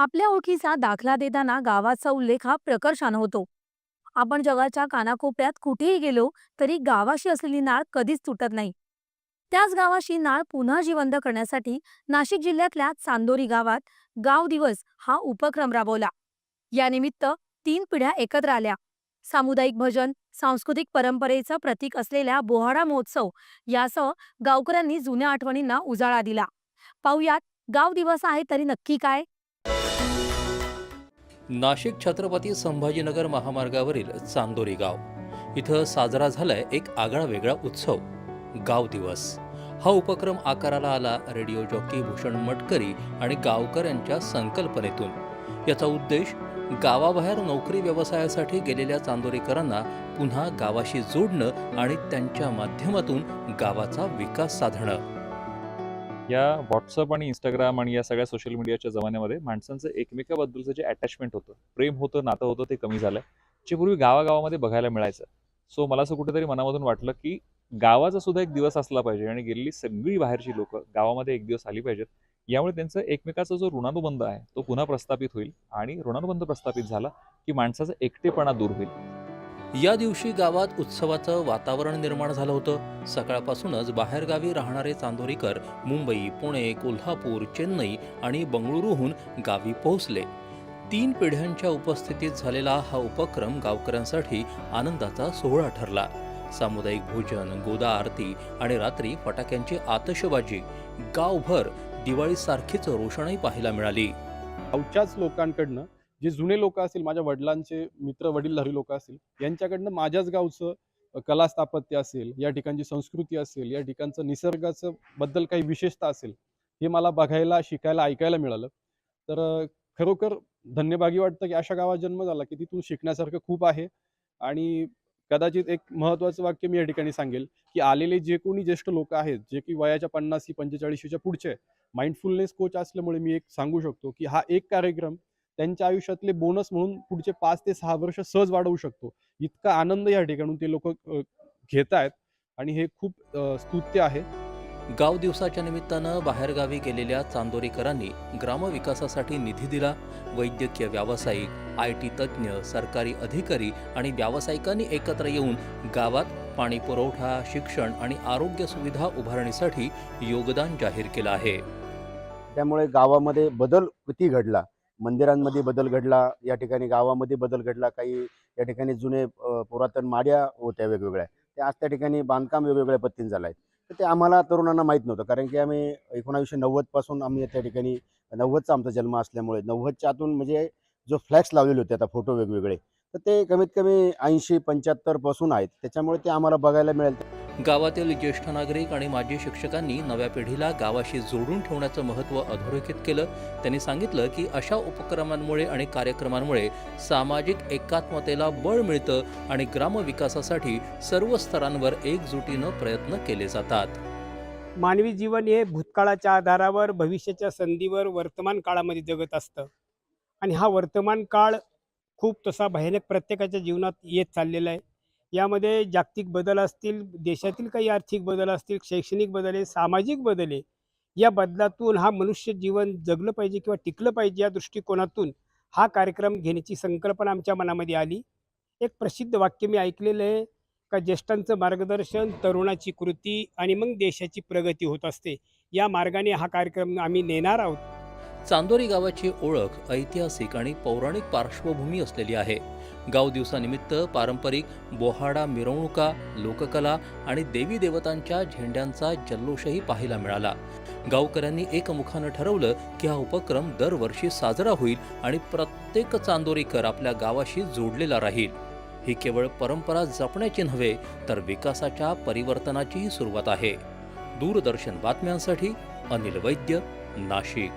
आपल्या ओळखीचा दाखला देताना गावाचा उल्लेख हा प्रकर्षानं होतो. आपण जगाच्या कानाकोपऱ्यात कुठेही गेलो तरी गावाशी असलेली नाळ कधीच तुटत नाही. त्याच गावाशी नाळ पुन्हा जिवंत करण्यासाठी नाशिक जिल्ह्यातल्या चांदोरी गावात गाव दिवस हा उपक्रम राबवला. यानिमित्त तीन पिढ्या एकत्र आल्या. सामुदायिक भजन सांस्कृतिक परंपरेचं प्रतीक असलेल्या बोहाडा महोत्सव यासह गावकऱ्यांनी जुन्या आठवणींना उजाळा दिला. पाहुयात गाव दिवस आहे तरी नक्की काय? नाशिक छत्रपती संभाजीनगर महामार्गावरील चांदोरी गाव. इथं साजरा झालाय एक आगळा वेगळा उत्सव गाव दिवस. हा उपक्रम आकाराला आला रेडिओ जॉकी भूषण मटकरी आणि गावकऱ्यांच्या संकल्पनेतून. याचा उद्देश गावाबाहेर नोकरी व्यवसायासाठी गेलेल्या चांदोरीकरांना पुन्हा गावाशी जोडणं आणि त्यांच्या माध्यमातून गावाचा विकास साधणं. या व्हॉट्सअप आणि इंस्टाग्राम आणि या सगळ्या सोशल मीडियाच्या जमान्यामध्ये माणसांचं एकमेकाबद्दलचं जे अटॅचमेंट होतं प्रेम होतं नातं होतं ते कमी झालं जे पूर्वी गावागावामध्ये बघायला मिळायचं. सो मला असं कुठेतरी मनामधून वाटलं की गावाचा सुद्धा एक दिवस असला पाहिजे आणि गेलेली सगळी बाहेरची लोक गावामध्ये एक दिवस आली पाहिजेत. यामुळे त्यांचं एकमेकाचा जो ऋणानुबंध आहे तो पुन्हा प्रस्थापित होईल आणि ऋणानुबंध प्रस्थापित झाला की माणसाचा एकटेपणा दूर होईल. या दिवशी गावात उत्सवाचं वातावरण निर्माण झालं होतं. सकाळपासूनच बाहेरगावी राहणारे चांदोरीकर मुंबई पुणे कोल्हापूर चेन्नई आणि बंगळुरूहून गावी पोहोचले. तीन पिढ्यांच्या उपस्थितीत झालेला हा उपक्रम गावकऱ्यांसाठी आनंदाचा सोहळा ठरला. सामुदायिक भोजन गोदा आरती आणि रात्री फटाक्यांची आतषबाजी. गावभर दिवाळीसारखीच रोषणाई पाहायला मिळाली. गावच्याच लोकांकडनं जे जुने लोक असतील माझ्या वडिलांचे मित्र वडीलधारी लोक असतील यांच्याकडनं माझ्याच गावचं कला स्थापत्य असेल या ठिकाणची संस्कृती असेल या ठिकाणचं निसर्गाचं बद्दल काही विशेषता असेल हे मला बघायला शिकायला ऐकायला मिळालं. तर खरोखर धन्यभागी वाटतं की अशा गावात जन्म झाला की तिथून शिकण्यासारखं खूप आहे आणि कदाचित एक महत्त्वाचं वाक्य मी या ठिकाणी सांगेल की आलेले जे कोणी ज्येष्ठ लोक आहेत जे की वयाच्या पन्नास पंचेचाळीशीच्या पुढचे माइंडफुलनेस कोच असल्यामुळे मी एक सांगू शकतो की हा एक कार्यक्रम त्यांच्या आयुष्यातले बोनस म्हणून पुढचे पाच ते सहा वर्ष सहज वाढवू शकतो. इतका आनंद या ठिकाणून ते लोक घेत आहेत आणि हे खूप स्तुत्य आहे. गाव दिवसाच्या निमित्तानं बाहेरगावी गेलेल्या चांदोरीकरांनी ग्रामविकासासाठी निधी दिला. वैद्यकीय व्यावसायिक आय टी तज्ज्ञ सरकारी अधिकारी आणि व्यावसायिकांनी एकत्र येऊन गावात पाणी पुरवठा शिक्षण आणि आरोग्य सुविधा उभारणीसाठी योगदान जाहीर केलं आहे. त्यामुळे गावामध्ये बदल किती घडला? मंदिरांमध्ये बदल घडला या ठिकाणी गावामध्ये बदल घडला काही या ठिकाणी जुने पुरातन माड्या होत्या वेगवेगळ्या. त्या आज त्या ठिकाणी बांधकाम वेगवेगळ्या पद्धतीने झालं आहे तर ते आम्हाला तरुणांना माहीत नव्हतं कारण की आम्ही एकोणावीसशे नव्वदपासून आम्ही त्या ठिकाणी नव्वदचा आमचा जन्म असल्यामुळे नव्वदच्या आतून म्हणजे जो फ्लॅक्स लावलेले होते आता फोटो वेगवेगळे तर ते कमीत कमी ऐंशी पंच्याहत्तरपासून आहेत. त्याच्यामुळे ते आम्हाला बघायला मिळेल. गावातील ज्येष्ठ नागरिक आणि माजी शिक्षकांनी नव्या पिढीला गावाशी जोडून ठेवण्याचं महत्त्व अधोरेखित केलं. त्यांनी सांगितलं की अशा उपक्रमांमुळे आणि कार्यक्रमांमुळे सामाजिक एकात्मतेला बळ मिळतं आणि ग्रामविकासासाठी सर्व स्तरांवर एकजुटीनं प्रयत्न केले जातात. मानवी जीवन हे भूतकाळाच्या आधारावर भविष्याच्या संधीवर वर्तमान काळामध्ये जगत असतं. आणि हा वर्तमान काळ खूप तसा भयानक प्रत्येकाच्या जीवनात येत चाललेला आहे. यामध्ये जागतिक बदल असतील देशातील काही आर्थिक बदल असतील शैक्षणिक बदल आहे सामाजिक बदल आहे या बदलातून हा मनुष्य जीवन जगलं पाहिजे किंवा टिकलं पाहिजे या दृष्टिकोनातून हा कार्यक्रम घेण्याची संकल्पना आमच्या मनामध्ये आली. एक प्रसिद्ध वाक्य मी ऐकलेलं आहे का ज्येष्ठांचं मार्गदर्शन तरुणाची कृती आणि मग देशाची प्रगती होत असते. या मार्गाने हा कार्यक्रम आम्ही नेणार आहोत. चांदोरी गावाची ओळख ऐतिहासिक आणि पौराणिक पार्श्वभूमी असलेली आहे. गाव दिवसानिमित्त पारंपरिक बोहाडा मिरवणुका लोककला आणि देवी देवतांच्या झेंड्यांचा जल्लोषही पाहायला मिळाला. गावकऱ्यांनी एकमुखानं ठरवलं की हा उपक्रम दरवर्षी साजरा होईल आणि प्रत्येक चांदोरीकर आपल्या गावाशी जोडलेला राहील. ही केवळ परंपरा जपण्याची नव्हे तर विकासाच्या परिवर्तनाचीही सुरुवात आहे. दूरदर्शन बातम्यांसाठी अनिल वैद्य नाशिक.